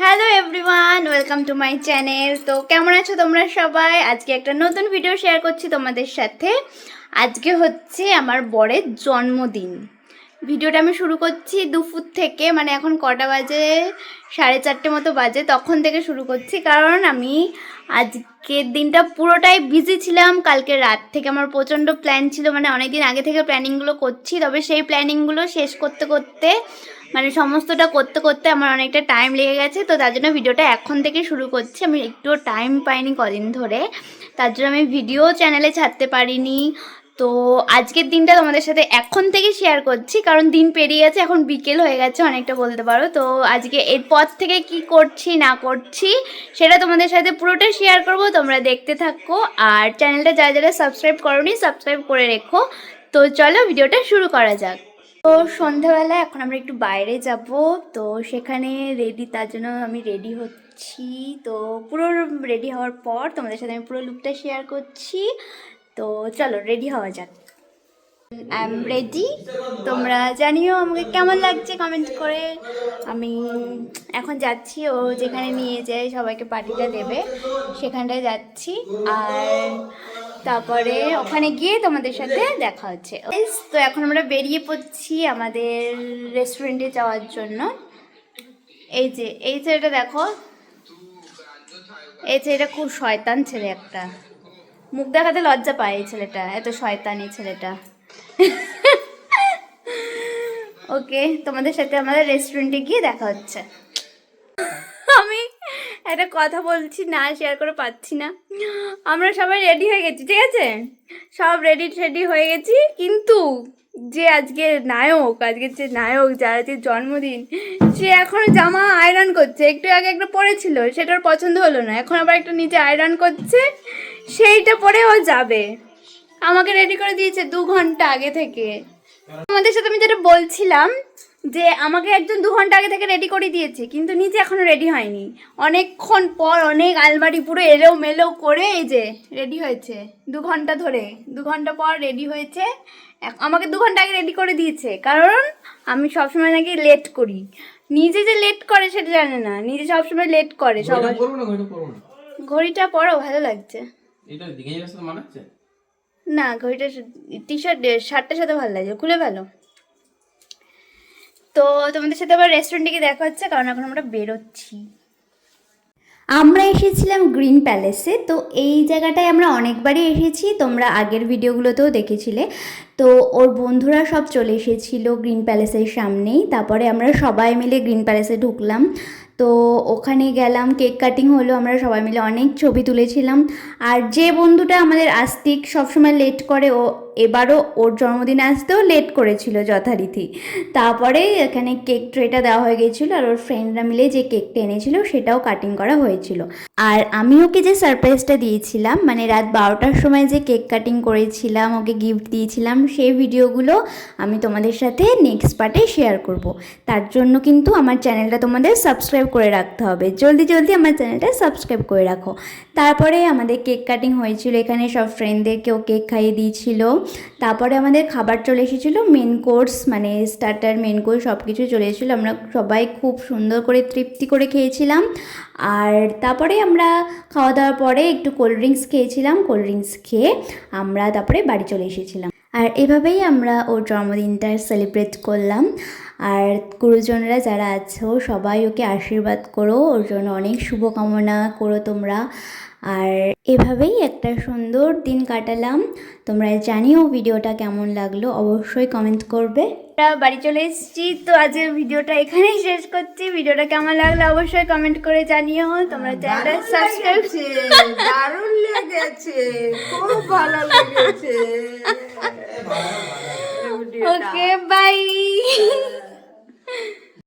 Hello everyone welcome to my channel তো কেমন আছো তোমরা সবাই? আজকে একটা নতুন ভিডিও শেয়ার করছি তোমাদের সাথে। আজকে হচ্ছে আমার বরের জন্মদিন। ভিডিওটা আমি শুরু করছি দুপুর থেকে মানে এখন কটা বাজে? সাড়ে চারটে মতো বাজে, তখন থেকে শুরু করছি। কারণ আমি আজকের দিনটা পুরোটাই বিজি ছিলাম। কালকে রাত থেকে আমার প্রচণ্ড প্ল্যান ছিল মানে অনেক দিন আগে থেকে প্ল্যানিংগুলো করছি, তবে সেই প্ল্যানিংগুলো শেষ করতে করতে মানে সমস্তটা করতে করতে আমার অনেকটা টাইম লেগে গেছে, তো তার জন্য ভিডিওটা এখন থেকে শুরু করছি। আমি একটুও টাইম পাইনি কদিন ধরে। তার জন্য আমি ভিডিও চ্যানেলে ছাড়তে পারিনি। তো আজকের দিনটা তোমাদের সাথে এখন থেকে শেয়ার করছি, কারণ দিন পেরিয়ে গেছে, এখন বিকেল হয়ে গেছে, অনেকটা বলতে পারো। তো আজকে এরপর থেকে কি করছি, না করছি, সেটা তোমাদের সাথে পুরোটা শেয়ার করব। তোমরা দেখতে থাকো। আর চ্যানেলটা যারা যারা সাবস্ক্রাইব করোনি সাবস্ক্রাইব করে রেখো। তো চলো ভিডিওটা শুরু করা যাক। তো সন্ধ্যাবেলা এখন আমরা একটু বাইরে যাব। তো সেখানে রেডি তার জন্য আমি রেডি হচ্ছি। তো পুরো রেডি হওয়ার পর তোমাদের সাথে আমি পুরো লুকটা শেয়ার করছি। তো চলো রেডি হওয়া যাক। আই এম রেডি তোমরা জানিও আমাকে কেমন লাগছে কমেন্ট করে। আমি এখন যাচ্ছি, ও যেখানে নিয়ে যায় সবাইকে পার্টিটা দেবে, সেখানটায় যাচ্ছি। আর তারপরে ওখানে গিয়ে তোমাদের সাথে দেখা হচ্ছে। তো এখন আমরা বেরিয়ে পড়ছি আমাদের রেস্টুরেন্টে যাওয়ার জন্য। এই যে, এই ছেলেটা দেখো। এই ছেলেটা খুব শয়তান ছেলে একটা। মুখ দেখাতে লজ্জা পায় এই ছেলেটা, এত শয়তান এই ছেলেটা। ওকে তোমাদের সাথে আমাদের রেস্টুরেন্টে গিয়ে দেখা হচ্ছে। একটা কথা বলছি, না শেয়ার করে পাচ্ছি না। আমরা সবাই রেডি হয়ে গেছি, ঠিক আছে? সব রেডি টেডি হয়ে গেছি, কিন্তু যে আজকে নায়ক আজকের যে নায়ক, যার আজকে জন্মদিন, সে এখন জামা আয়রন করছে। একটু আগে একটা পরেছিল সেটার পছন্দ হলো না। এখন আবার একটা নিচে আয়রন করছে, সেইটা পরে ও যাবে। আমাকে রেডি করে দিয়েছে দু ঘণ্টা আগে থেকে। আমাদের সাথে আমি যেটা বলছিলাম যে আমাকে একজন দু ঘণ্টা আগে থেকে রেডি করে দিয়েছে কিন্তু নিচে এখনও রেডি হয়নি। অনেকক্ষণ পর অনেক আলমারি পুরো এলেও মেলেও করে এই যে রেডি হয়েছে দু ঘণ্টা ধরে। দু ঘণ্টা পর রেডি হয়েছে। আমাকে দু ঘণ্টা আগে রেডি করে দিয়েছে কারণ আমি সবসময় নাকি লেট করি। নিজে যে লেট করে সেটা জানে না নিজে সবসময় লেট করে সবাই। ঘড়িটা পরো ভালো লাগছে। না ঘড়িটা টি শার্ট শার্টটার সাথে ভালো লাগছে খুলে ভালো তো তোমাদের সাথে আবার রেস্টুরেন্টে গিয়ে দেখা হচ্ছে, কারণ এখন আমরা বেরোচ্ছি। আমরা এসেছিলাম গ্রিন প্যালেসে, তো এই জায়গাটায় আমরা অনেকবারই এসেছি, তোমরা আগের ভিডিওগুলোতেও দেখেছিলে। তো ওর বন্ধুরা সব চলে এসেছিল গ্রিন প্যালেসের সামনেই। তারপরে আমরা সবাই মিলে গ্রিন প্যালেসে ঢুকলাম। তো ওখানে গেলাম, কেক কাটিং হলো, আমরা সবাই মিলে অনেক ছবি তুলেছিলাম। আর যে বন্ধুটা আমাদের আস্তিক সবসময় লেট করে, ও এবারও ওর জন্মদিনে আসতেও লেট করেছিল যথারীতি। তারপরে এখানে কেক ট্রেটা দেওয়া হয়ে গেছিল আর ওর ফ্রেন্ডরা মিলে যে কেকটা এনেছিল, সেটাও কাটিং করা হয়েছিল। আর আমি ওকে যে সারপ্রাইজটা দিয়েছিলাম মানে রাত বারোটার সময় যে কেক কাটিং করেছিলাম, ওকে গিফট দিয়েছিলাম সেই ভিডিওগুলো আমি তোমাদের সাথে নেক্সট পার্টে শেয়ার করব। তার জন্য কিন্তু আমার চ্যানেলটা তোমাদের সাবস্ক্রাইব করে রাখতে হবে। জলদি জলদি আমার চ্যানেলটা সাবস্ক্রাইব করে রাখো। তারপরে আমাদের কেক কাটিং হয়েছিল, এখানে সব ফ্রেন্ডদেরকেও কেক খাইয়ে দিয়েছিল। তারপরে আমাদের খাবার চলে এসেছিল মেন কোর্স মানে স্টার্টার মেন কোর্স সব কিছু চলে এসেছিল। আমরা সবাই খুব সুন্দর করে তৃপ্তি করে খেয়েছিলাম। আর তারপরে আমরা খাওয়া দাওয়ার পরে একটু কোল্ড ড্রিঙ্কস খেয়েছিলাম। কোল্ড ড্রিঙ্কস খেয়ে আমরা তারপরে বাড়ি চলে এসেছিলাম। আর এভাবেই আমরা ওর জন্মদিনটা সেলিব্রেট করলাম। আর গুরুজনরা যারা আছো সবাই ওকে আশীর্বাদ করো ওর জন্য অনেক শুভকামনা করো তোমরা। আর এভাবেই একটা সুন্দর দিন কাটালাম। তোমরা জানিও ভিডিওটা কেমন লাগল অবশ্যই কমেন্ট করবে। বাড়ি চলে এসেছি তো আজকের ভিডিওটা এখানেই শেষ করছি। ভিডিওটা কেমন লাগল অবশ্যই কমেন্ট করে জানিও। তোমরা চ্যানেলটা সাবস্ক্রাইব দারুণ লেগেছে খুব ভালো লেগেছে। Okay bye